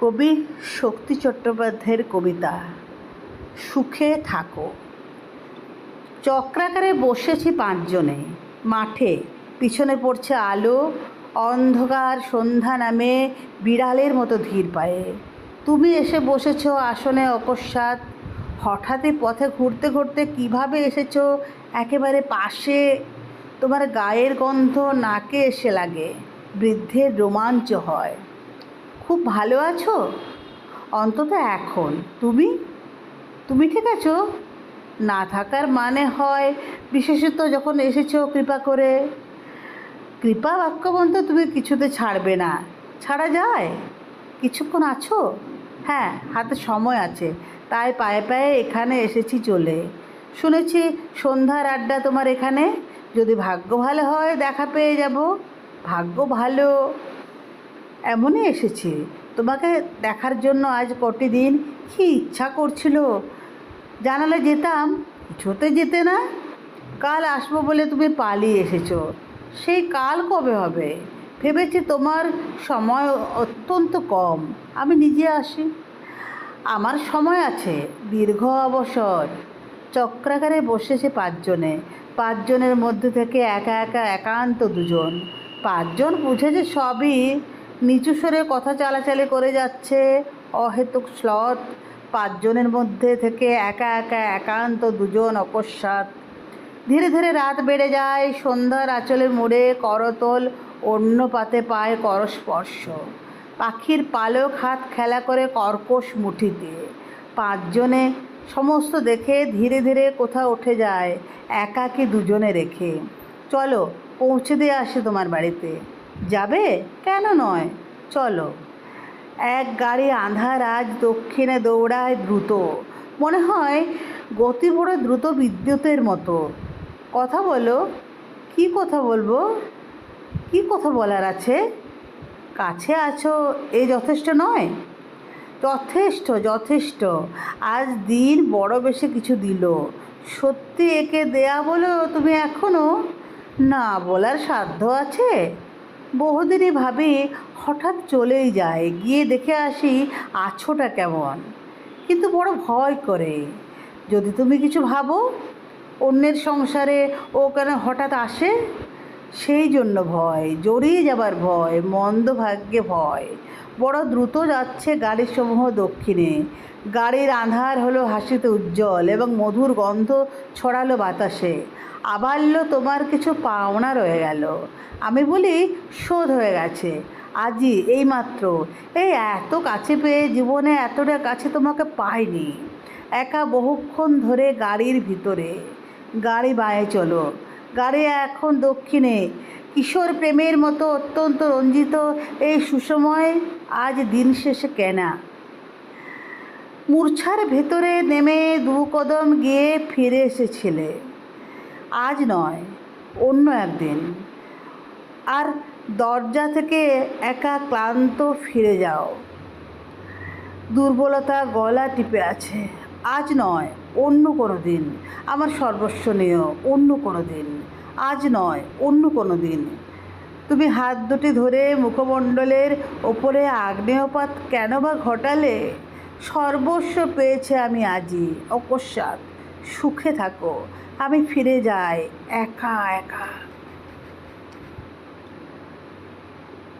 কবি শক্তি চট্টোপাধ্যায়ের কবিতা, সুখে থাকো। চক্রাকারে বসেছি পাঁচজনে। মাঠে পিছনে পড়ছে আলো, অন্ধকার সন্ধ্যা নামে বিড়ালের মতো ধীর পায়ে। তুমি এসে বসেছ আসনে অকস্মাৎ? হঠাৎই পথে ঘুরতে ঘুরতে কীভাবে এসেছ? একেবারে পাশে? তোমার গায়ের গন্ধ নাকে এসে লাগে, বৃদ্ধের রোমাঞ্চ হয়। খুব ভালো আছো? অন্তত এখন। তুমি? তুমি ঠিক আছো? না থাকার মানে হয় বিশেষত যখন এসেছ কৃপা করে। কৃপা বাক্যবন্ত তুমি কিছুতে ছাড়বে না। ছাড়া যায়। কিছুক্ষণ আছো? হ্যাঁ হাতে সময় আছে। তাই পায়ে পায়ে এখানে এসেছি চলে। শুনেছি সন্ধ্যার আড্ডা তোমার এখানে। যদি ভাগ্য ভালো হয় দেখা পেয়ে যাব। ভাগ্য ভালো। এমনই এসেছি। তোমাকে দেখার জন্য আজ কটি দিন কী ইচ্ছা করছিল? জানালে যেতাম, কিছুতে যেতে না। কাল আসব বলে তুমি পালিয়ে এসেছ। সেই কাল কবে হবে? ভেবেছি তোমার সময় অত্যন্ত কম। আমি নিজে আসি। আমার সময় আছে, দীর্ঘ অবসর। চক্রাকারে বসেছে পাঁচজনে। পাঁচজনের মধ্যে থেকে একা একা একান্ত দুজন। পাঁচজন বুঝেছে সবই নিচু স্বরে কথা চালাচালি করে যাচ্ছে অহেতুক শ্লথ। পাঁচজনের মধ্যে থেকে একা একা একান্ত দুজন অকস্মাৎ। ধীরে ধীরে রাত বেড়ে যায়, সন্ধ্যার আঁচলের মোড়ে করতল অন্য পাতে পায় করস্পর্শ। পাখির পালক হাত খেলা করে কর্কশ মুঠি দিয়ে পাঁচজনে সমস্ত দেখে ধীরে ধীরে কোথাও উঠে যায়, একাকে দুজনে রেখে। চলো, পৌঁছে দিয়ে আসে তোমার বাড়িতে। যাবে? কেন নয়? চলো। এক গাড়ি আঁধার আজ দক্ষিণে দৌড়ায় দ্রুত। মনে হয় গতি বড় দ্রুত বিদ্যুতের মতো। কথা বলো। কি কথা বলব? কি কথা বলার আছে? কাছে আছো এ যথেষ্ট নয়? যথেষ্ট যথেষ্ট। আজ দিন বড় বেশি কিছু দিল। সত্যি একে দেয়া বলো তুমি এখনও না বলার সাধ্য আছে? বহুদিনই ভাবে হঠাৎ চলেই যায়, গিয়ে দেখে আসি আছোটা কেমন। কিন্তু বড় ভয় করে, যদি তুমি কিছু ভাবো, অন্যের সংসারে ও কেন হঠাৎ আসে? সেই জন্য ভয়, জড়িয়ে যাবার ভয়, মন্দ ভাগ্যে ভয়। বড় দ্রুত যাচ্ছে গাড়ির সমূহ দক্ষিণে। গাড়ির আধার হলো হাসিতে উজ্জ্বল এবং মধুর গন্ধ ছড়ালো বাতাসে। আবাল্য তোমার কিছু পাওনা রয়ে গেল। আমি বলি, শোধ হয়ে গেছে। আজই এইমাত্র। এই এত কাছে পেয়ে জীবনে এতটা কাছে তোমাকে পাইনি। একা বহুক্ষণ ধরে গাড়ির ভিতরে। গাড়ি বায়ে চলো। গাড়ি এখন দক্ষিণে। কিশোর প্রেমের মতো অত্যন্ত রঞ্জিত এই সুসময় আজ দিন শেষে কেনা। মূর্ছার ভেতরে নেমে দু কদম গিয়ে ফিরে এসেছিলে। আজ নয়, অন্য একদিন। আর দরজা থেকে একা ক্লান্ত ফিরে যাও। দুর্বলতা গলা টিপে আছে। আজ নয়, অন্য কোনো দিন। আমার সর্বস্ব নিয়েও অন্য কোনো দিন। আজ নয়, অন্য কোনো দিন। তুমি হাত দুটি ধরে মুখমণ্ডলের ওপরে আগ্নেয়পাত কেন বা ঘটালে? সর্বস্ব পেয়েছে আমি আজই অকস্মাৎ। সুখে থাকো, আমি ফিরে যাই একা একা।